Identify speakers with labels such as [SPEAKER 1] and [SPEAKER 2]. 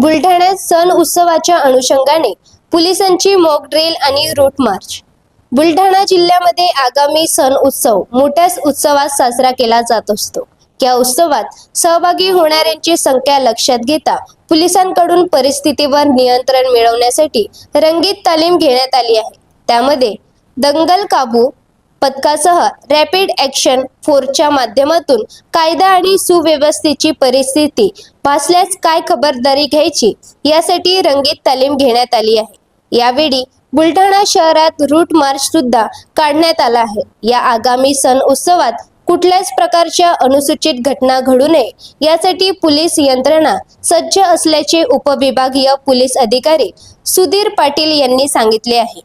[SPEAKER 1] बुलढाण्यात सण उत्सवाच्या अनुषंगाने पोलिसांची मॉक ड्रिल आणि रूट मार्च बुलढाणा जिल्ह्यामध्ये आगामी सण उत्सव मोठ्याच उत्सवात साजरा केला जात असतो. या उत्सवात सहभागी होणाऱ्यांची संख्या लक्षात घेता पोलिसांकडून परिस्थितीवर नियंत्रण मिळवण्यासाठी रंगीत तालीम घेण्यात आली आहे. त्यामध्ये दंगल काबू पथकासह रॅपिड ॲक्शन फोर्सच्या माध्यमातून कायदा आणि सुव्यवस्थेची परिस्थिती भासल्यास काय खबरदारी घ्यायची यासाठी रंगीत तालीम घेण्यात आली आहे. यावेळी बुलढाणा शहरात रूट मार्च सुद्धा काढण्यात आला आहे. या आगामी सण उत्सवात कुठल्याच प्रकारच्या अनुसूचित घटना घडू नये यासाठी पोलीस यंत्रणा सज्ज असल्याचे उपविभागीय पोलीस अधिकारी सुधीर पाटील यांनी सांगितले आहे.